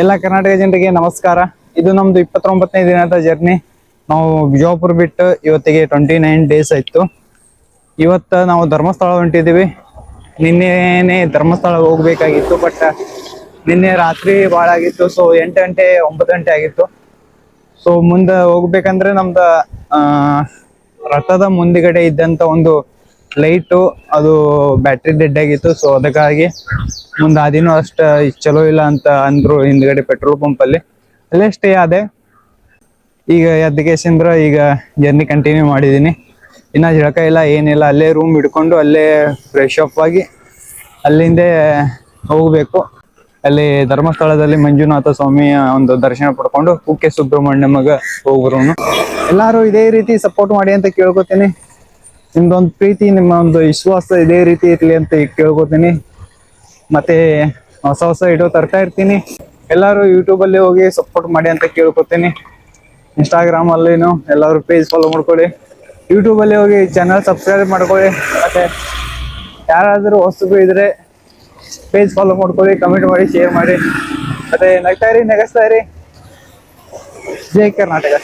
ಎಲ್ಲ ಕರ್ನಾಟಕ ಜನರಿಗೆ ನಮಸ್ಕಾರ. ಇದು ನಮ್ದು ಇಪ್ಪತ್ತೊಂಬತ್ತನೇ ದಿನದ ಜರ್ನಿ. ನಾವು ಬಿಜಾಪುರ್ ಬಿಟ್ಟು ಇವತ್ತಿಗೆ ಟ್ವೆಂಟಿ ನೈನ್ ಡೇಸ್ ಆಯ್ತು. ಇವತ್ತು ನಾವು ಧರ್ಮಸ್ಥಳ ಹೊಂಟಿದ್ದೀವಿ. ನಿನ್ನೆನೆ ಧರ್ಮಸ್ಥಳ ಹೋಗ್ಬೇಕಾಗಿತ್ತು, ಬಟ್ ನಿನ್ನೆ ರಾತ್ರಿ ಭಾಳ ಆಗಿತ್ತು. ಸೊ ಎಂಟು ಗಂಟೆ, ಒಂಬತ್ತು ಗಂಟೆ ಆಗಿತ್ತು. ಸೊ ಮುಂದೆ ಹೋಗ್ಬೇಕಂದ್ರೆ ನಮ್ದು ರಥದ ಮುಂದಗಡೆ ಇದ್ದಂತ ಒಂದು ಲೈಟು, ಅದು ಬ್ಯಾಟ್ರಿ ಡೆಡ್ ಆಗಿತ್ತು. ಸೊ ಅದಕ್ಕಾಗಿ ಮುಂದೆ ಅದೇನು ಅಷ್ಟ ಚಲೋ ಇಲ್ಲ ಅಂತ ಅಂದ್ರು ಹಿಂದ್ಗಡೆ ಪೆಟ್ರೋಲ್ ಪಂಪ್ ಅಲ್ಲಿ. ಅಲ್ಲೇ ಸ್ಟೇ ಆದೆ. ಈಗ ಎದ್ದಕೇಶಂದ್ರ ಈಗ ಜರ್ನಿ ಕಂಟಿನ್ಯೂ ಮಾಡಿದೀನಿ. ಇನ್ನ ಜಳಕ ಇಲ್ಲ, ಏನಿಲ್ಲ, ಅಲ್ಲೇ ರೂಮ್ ಹಿಡ್ಕೊಂಡು ಅಲ್ಲೇ ಫ್ರೆಶ್ ಅಪ್ ಆಗಿ ಅಲ್ಲಿಂದ ಹೋಗ್ಬೇಕು. ಅಲ್ಲಿ ಧರ್ಮಸ್ಥಳದಲ್ಲಿ ಮಂಜುನಾಥ ಸ್ವಾಮಿಯ ಒಂದು ದರ್ಶನ ಪಡ್ಕೊಂಡು ಕುಕ್ಕೆ ಸುಬ್ರಹ್ಮಣ್ಯಮಗ ಹೋಗ್ಬರೋನು. ಎಲ್ಲಾರು ಇದೇ ರೀತಿ ಸಪೋರ್ಟ್ ಮಾಡಿ ಅಂತ ಕೇಳ್ಕೊತೀನಿ. ನಿಮ್ದೊಂದು ಪ್ರೀತಿ, ನಿಮ್ಮ ಒಂದು ವಿಶ್ವಾಸ ಇದೇ ರೀತಿ ಇರ್ಲಿ ಅಂತ ಕೇಳ್ಕೊತೀನಿ. ಮತ್ತೆ ಹೊಸ ಹೊಸ ವಿಡಿಯೋ ತರ್ತಾ ಇರ್ತೀನಿ. ಎಲ್ಲರೂ ಯೂಟ್ಯೂಬಲ್ಲಿ ಹೋಗಿ ಸಪೋರ್ಟ್ ಮಾಡಿ ಅಂತ ಕೇಳ್ಕೊತೀನಿ. ಇನ್ಸ್ಟಾಗ್ರಾಮ್ ಅಲ್ಲಿನು ಎಲ್ಲರೂ ಪೇಜ್ ಫಾಲೋ ಮಾಡ್ಕೊಳ್ಳಿ. ಯೂಟ್ಯೂಬಲ್ಲಿ ಹೋಗಿ ಚಾನಲ್ ಸಬ್ಸ್ಕ್ರೈಬ್ ಮಾಡ್ಕೊಳ್ಳಿ. ಮತ್ತೆ ಯಾರಾದರೂ ಹೊಸದು ಇದ್ರೆ ಪೇಜ್ ಫಾಲೋ ಮಾಡ್ಕೊಳ್ಳಿ ಕಮೆಂಟ್ ಮಾಡಿ ಶೇರ್ ಮಾಡಿ. ಮತ್ತೆ ನಗ್ತಾ ಇರಿ, ನಗಸ್ತಾ ಇರಿ. ಜೈ ಕರ್ನಾಟಕ.